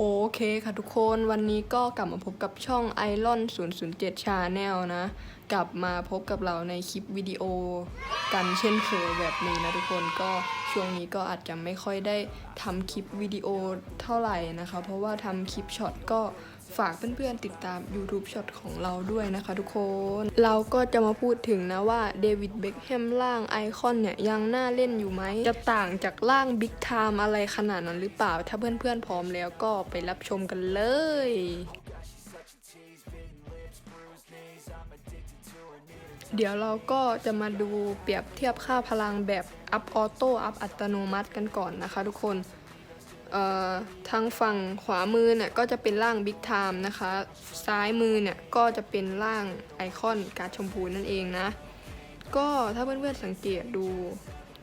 โอเคค่ะทุกคนวันนี้ก็กลับมาพบกับช่อง Iron 007 Channel นะ กลับมาพบกับเราในคลิปวิดีโอกันเช่นเคยแบบนี้นะทุกคนก็ช่วงนี้ก็อาจจะไม่ค่อยได้ทำคลิปวิดีโอเท่าไหร่นะคะ เพราะว่าทำคลิปช็อตก็ ฝากเพื่อนๆติดตาม YouTube ช็อตของเราด้วยนะคะทุกคน เราก็จะมาพูดถึงนะว่าเดวิดเบคแฮมร่างไอคอนเนี่ยยังน่าเล่นอยู่ไหม จะต่างจากร่างบิ๊กไทม์อะไรขนาดนั้นหรือเปล่า ถ้าเพื่อนๆพร้อมแล้วก็ไปรับชมกันเลยเดี๋ยวเราก็จะมาดูเปรียบเทียบค่าพลังแบบอัพออโต้อัพอัตโนมัติกันก่อนนะคะทุกคน ทางฝั่งขวามือเนี่ยก็จะเป็นร่าง Big Time นะคะ ซ้ายมือเนี่ยก็จะเป็นร่างไอคอนการดชมพูนั่นเองนะ ก็ถ้าเพื่อนๆสังเกตดู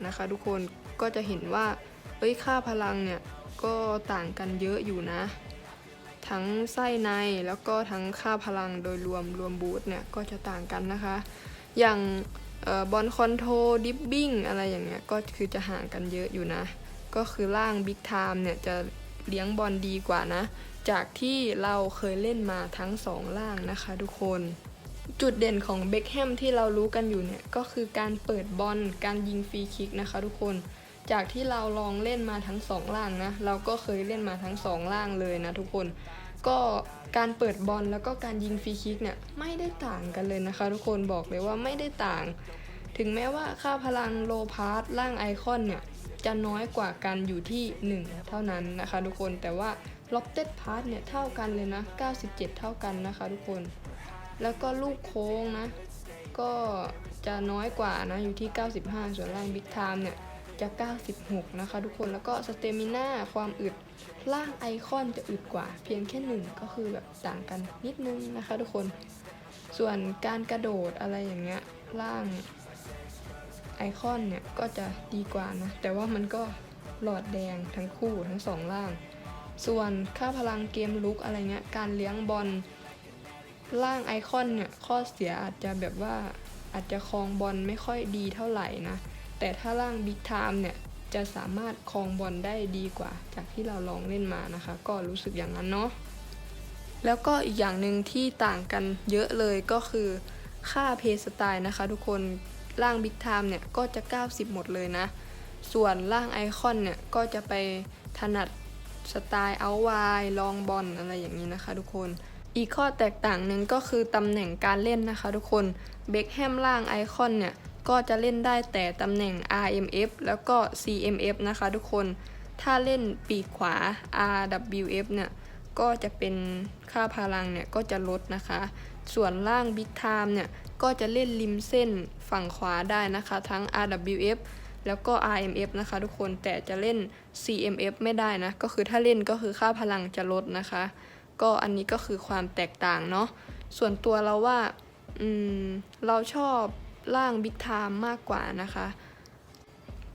นะคะ ทุกคนก็จะเห็นว่าเอ้ยค่าพลังเนี่ยก็ต่างกันเยอะอยู่นะ ทั้งไส้ในแล้วก็ทั้งค่าพลังโดยรวมรวมบูทเนี่ยก็จะต่างกันนะคะ อย่างบอลคอนโทรดิฟบิ้งอะไรอย่างเงี้ยก็คือจะห่างกันเยอะอยู่นะ ก็คือร่าง Big Time เนี่ยจะเลี้ยงบอลดีกว่านะ จากที่เราเคยเล่นมาทั้งสองร่างนะคะทุกคน จุดเด่นของเบคแฮมที่เรารู้กันอยู่เนี่ยก็คือการเปิดบอลการยิงฟรีคิกนะคะทุกคนจากที่เราลองเล่นมาทั้งสองร่างนะ เราก็เคยเล่นมาทั้งสองร่างเลยนะทุกคน ก็การเปิดบอลแล้วก็การยิงฟรีคิกเนี่ยไม่ได้ต่างกันเลยนะคะ ทุกคนบอกเลยว่าไม่ได้ต่าง ถึงแม้ว่าค่าพลังโลพาร์ตร่างไอคอนเนี่ย จะน้อยกว่ากันอยู่ที่ 1 เท่านั้นนะคะทุกคนแต่ว่าล็อบเต็ดพาร์ตเนี่ยเท่ากันเลยนะ 97 เท่ากันนะคะทุกคน แล้วก็ลูกโค้งนะ ก็จะน้อยกว่านะอยู่ที่ 95 ส่วนร่างบิ๊กไทม์เนี่ยจะ 96 นะคะทุกคนแล้วก็สเตมิน่าความอึดร่างไอคอนจะอึดกว่า เพียงแค่หนึ่งก็คือแบบต่างกันนิดนึงนะคะทุกคน ส่วนการกระโดดอะไรอย่างเงี้ยร่าง ไอคอนเนี่ยก็จะดีกว่านะ แต่ว่ามันก็หลอดแดงทั้งคู่ทั้งสองล่าง ส่วนค่าพลังเกมลุกอะไรเงี้ย การเลี้ยงบอลล่างไอคอนเนี่ย ข้อเสียอาจจะแบบว่าอาจจะคลองบอลไม่ค่อยดีเท่าไหร่นะ แต่ถ้าล่างบิ๊กไทม์เนี่ย จะสามารถคลองบอลได้ดีกว่า จากที่เราลองเล่นมานะคะ ก็รู้สึกอย่างนั้นเนาะแล้วก็อีกอย่างหนึ่งที่ต่างกันเยอะเลยก็คือค่าเพย์สไตล์นะคะทุกคน ร่าง Big Time เนี่ยก็จะ 90 หมดเลยนะ ส่วนร่างไอคอนเนี่ยก็จะไปถนัดสไตล์เอาไวลองบอลอะไรอย่างนี้นะคะทุกคน อีกข้อแตกต่างหนึ่งก็คือตำแหน่งการเล่นนะคะทุกคนเบคแฮมร่างไอคอนเนี่ยก็จะเล่นได้แต่ตำแหน่ง RMF แล้วก็ CMF นะคะทุกคน ถ้าเล่นปีกขวา RWF เนี่ยก็จะเป็นค่าพลังเนี่ยก็จะลดนะคะ ส่วนล่าง Big Time เนี่ย ก็จะเล่นริมเส้นฝั่งขวาได้นะคะ ทั้ง RWF แล้วก็ RMF นะคะทุกคนแต่จะเล่น CMF ไม่ได้นะ ก็คือถ้าเล่นก็คือค่าพลังจะลดนะคะ ก็อันนี้ก็คือความแตกต่างเนาะส่วนตัวเราว่าเราชอบร่าง Big Time มากกว่านะคะ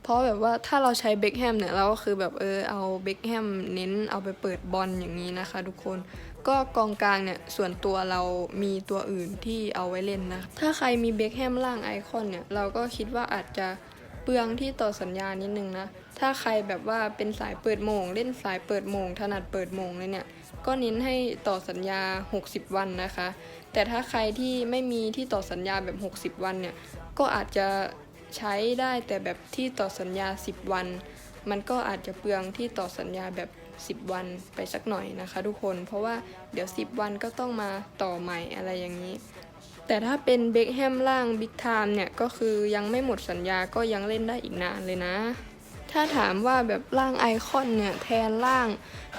เพราะแบบว่าถ้าเราใช้เบคแฮมเนี่ยเราก็คือแบบเออเอาเบคแฮมเน้นเอาไปเปิดบอลอย่างนี้นะคะ ทุกคนก็กองกลางเนี่ยส่วนตัวเรามีตัวอื่นที่เอาไว้เล่นนะ ถ้าใครมีเบคแฮมล่างไอคอนเนี่ยเราก็คิดว่าอาจจะเปลืองที่ต่อสัญญานิดนึงนะ ถ้าใครแบบว่าเป็นสายเปิดโมง เล่นสายเปิดโมง ถนัดเปิดโมงเลยเนี่ยก็เน้นให้ต่อสัญญา 60 วันนะคะ แต่ถ้าใครที่ไม่มีที่ต่อสัญญาแบบ 60 วันเนี่ยก็อาจจะ ใช้ได้แต่แบบที่ต่อสัญญา 10 วัน มันก็อาจจะเปลืองที่ต่อสัญญาแบบ 10 วันไปสักหน่อยนะคะ ทุกคน เพราะว่าเดี๋ยว 10 วันก็ต้องมาต่อใหม่อะไรอย่างนี้ แต่ถ้าเป็นเบคแฮมล่างบิ๊กไทม์เนี่ยก็คือยังไม่หมดสัญญาก็ยังเล่นได้อีกนานเลยนะ ถ้าถามว่าแบบร่างไอคอนเนี่ยแทนร่าง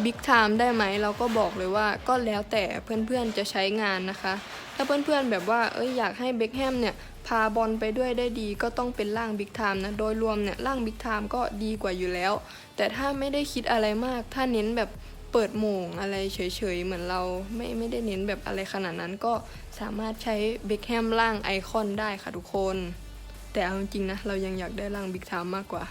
บิ๊กไทม์ได้ไหม เราก็บอกเลยว่าก็แล้วแต่เพื่อนๆจะใช้งานนะคะ ถ้าเพื่อนๆแบบว่าเอ้ยอยากให้เบคแฮมเนี่ยพาบอลไปด้วยได้ดีก็ต้องเป็นร่างบิ๊กไทม์นะ โดยรวมเนี่ยร่างบิ๊กไทม์ก็ดีกว่าอยู่แล้ว แต่ถ้าไม่ได้คิดอะไรมาก ถ้าเน้นแบบเปิดโมงอะไรเฉยๆ เหมือนเราไม่ไม่ได้เน้นแบบอะไรขนาดนั้นก็สามารถใช้เบคแฮมร่างไอคอนได้ค่ะทุกคน แต่เอาจริงนะ เรายังอยากได้ร่างบิ๊กไทม์มากกว่า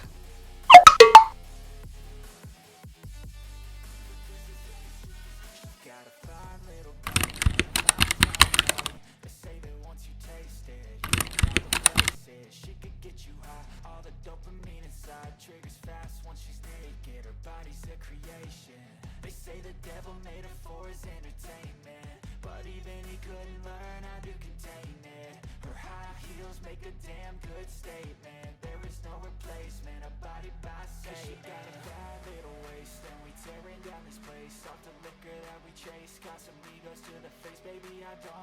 devil made her for his entertainment. But even he couldn't learn how to contain it. Her high heels make a damn good statement. There is no replacement, a body by Satan. she got a bad little waist And we tearing down this place. Off the liquor that we chase Got some egos to the face, baby I don't